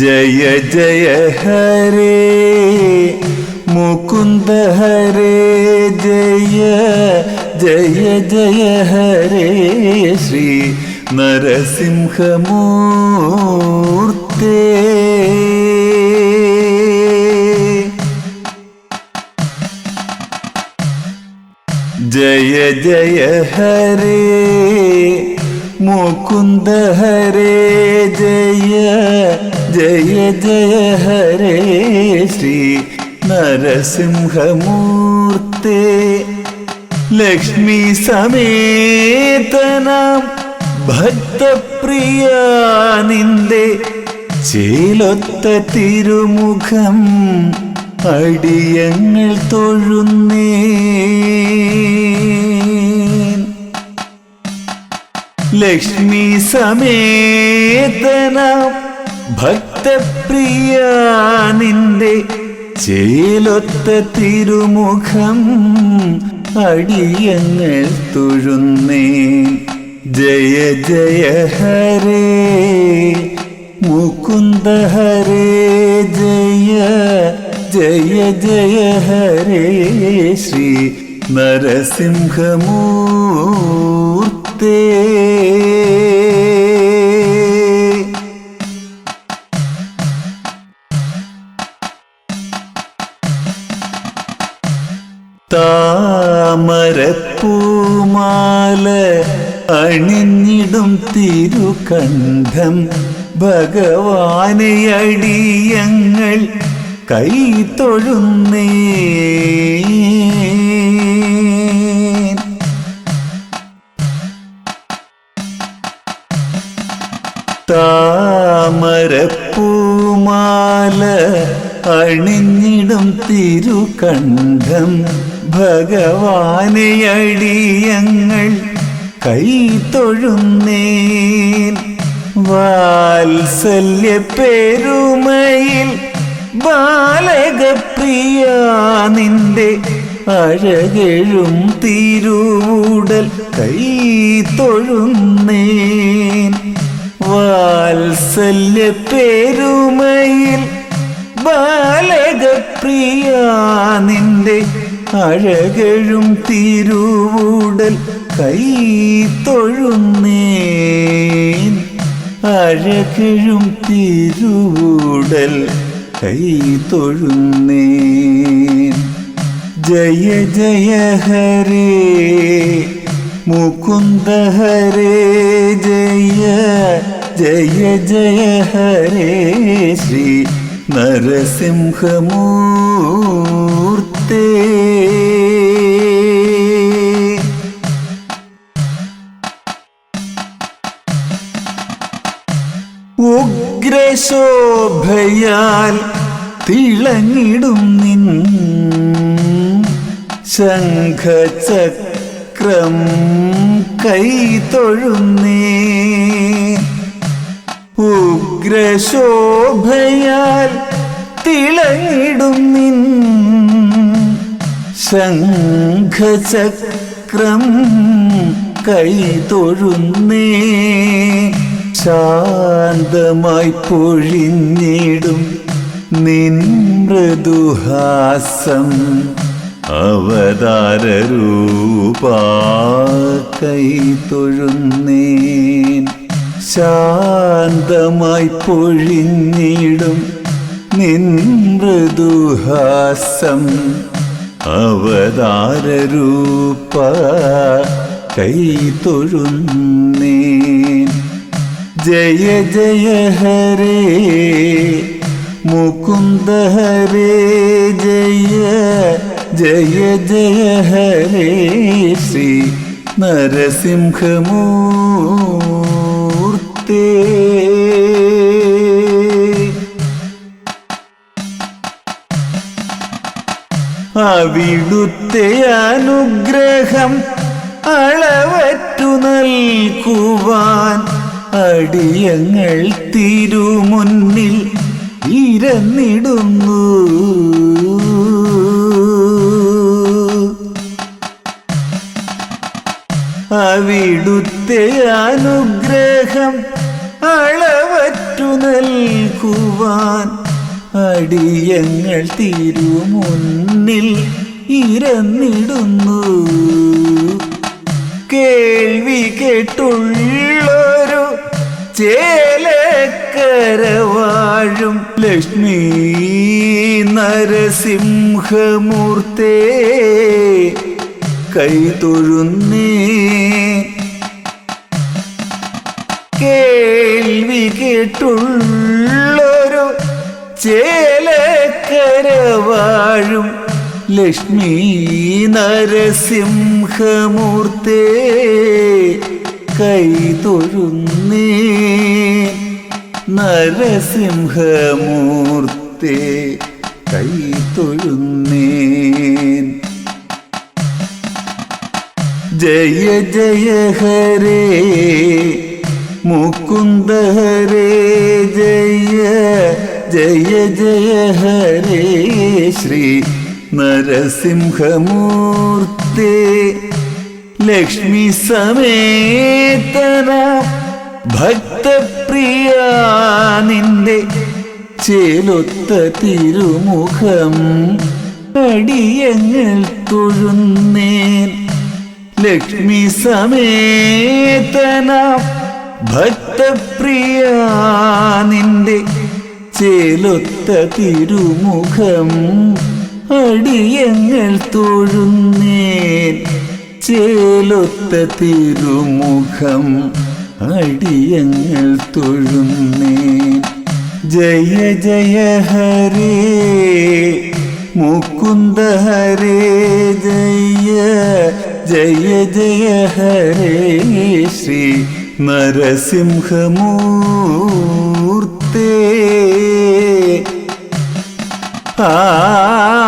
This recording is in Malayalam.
ജയ ജയ ഹരേ മുകുന്ദ ഹരേ ജയ ജയ ജയ ഹരേ ശ്രീ നരസിംഹമൂർത്തേ ജയ ജയ ഹരേ മുകുന്ദ ഹരേ ജയ ജയ ജയ ഹരേ ശ്രീ നരസിംഹമൂർത്തേ. ലക്ഷ്മി സമേതനാം ഭക്തപ്രിയ നിന്റെ ചേലൊത്ത തിരുമുഖം അടിയങ്ങൾ തൊഴുന്നേ. ലക്ഷ്മി സമേതന. ഭക്തപ്രിയ നിന്റെ ചേലൊത്ത തിരുമുഖം അടിയങ്ങൾ തൊഴുന്നേ. ജയ ജയ ഹരേ. മുകുന്ദ ഹരേ ജയ ജയ ജയ ഹരേ. ശ്രീ നരസിംഹമൂർത്തേ താമരപ്പൂമാല അണിഞ്ഞിടും തിരുകണ്ഠം. ഭഗവാനെ അടിയങ്ങൾ കൈ തൊഴുന്നേ. തിരുകണ്ഠം ഭഗവാനെ അടിയങ്ങൾ കൈ തൊഴുന്നേൻ വാത്സല്യ പെരുമയിൽ ബാലകപ്രിയ നിന്റെ അഴകെഴും തിരുവുടൽ കൈ തൊഴുന്നേൻ വാത്സല്യ പെരുമയിൽ ബാലകപ്രിയ നിന്റെ അഴകഴും തിരുവൂടൽ കൈ തൊഴുന്നേ അഴകഴും തിരുവൂടൽ കൈ തൊഴുന്നേ ജയ ജയ ഹരേ മുകുന്ദ ഹരേ ജയ ജയ ജയ ഹരേ ശ്രീ നരസിംഹമൂർത്തേ. ഉഗ്രശോഭയാൽ തിളങ്ങിടും നിൻ ശംഖചക്രം കൈ തൊഴുന്നേ. ഉഗ്രശോഭയാൽ തിളങ്ങിടും നിൻ ശംഖചക്രം കൈ തൊഴുന്നേ. ശാന്തമായി പൊഴിഞ്ഞിടും നിൻ മൃദുഹാസം അവതാരൂപ കൈ തൊഴുന്നേൻ. ശാന്തമായി പൊഴിഞ്ഞിടും നിൻ മൃദുഹാസം അവതാരൂപ കൈ തൊഴുന്നേ ജയ ജയ ഹരേ മുകുന്ദ ഹരേ ജയ ജയ ജയ ഹരേ ശ്രീ അവിടുത്തെ അനുഗ്രഹം അളവറ്റു നൽകുവാൻ അടിയങ്ങൾ തിരുമുന്നിൽ ഇരന്നിടുന്നു. അവിടുത്തെ അനുഗ്രഹം നൽകുവാൻ അടിയങ്ങൾ തിരുമുന്നിൽ ഇരന്നിടുന്നു. കേൾവി കേട്ടുള്ളൊരു ചേലക്കരവാഴും ലക്ഷ്മി നരസിംഹമൂർത്തേ. കൈതൊഴുന്നേ കേൾവി കേട്ടുള്ളൊരു ചേലക്കരവാഴും ലക്ഷ്മി നരസിംഹമൂർത്തേ കൈതൊഴുന്നേ നരസിംഹമൂർത്തേ കൈതൊഴുന്നേൻ ജയ ജയ ഹരേ മുക്കുന്ദ ഹരേ ജയ ജയ ജയ ഹരേ ശ്രീ നരസിംഹമൂർത്തി. ലക്ഷ്മി സമേതന ഭക്തപ്രിയ നിന്റെ ചേലൊത്ത തിരുമുഖം അടിയങ്ങൾ തൊഴുന്നേൻ. ലക്ഷ്മി സമേതന ഭക്തപ്രിയ നിന്റെ ചേലൊത്ത തിരുമുഖം അടിയങ്ങൾ തൊഴുന്നേൻ. ചേലൊത്ത തിരുമുഖം അടിയങ്ങൾ തൊഴുന്നേൻ. ജയ ജയ ഹരേ. മുക്കുന്ദ ഹരേ. ജയ ജയ ജയ ഹരേ. ശ്രീ നരസിംഹമൂർത്തേ. ah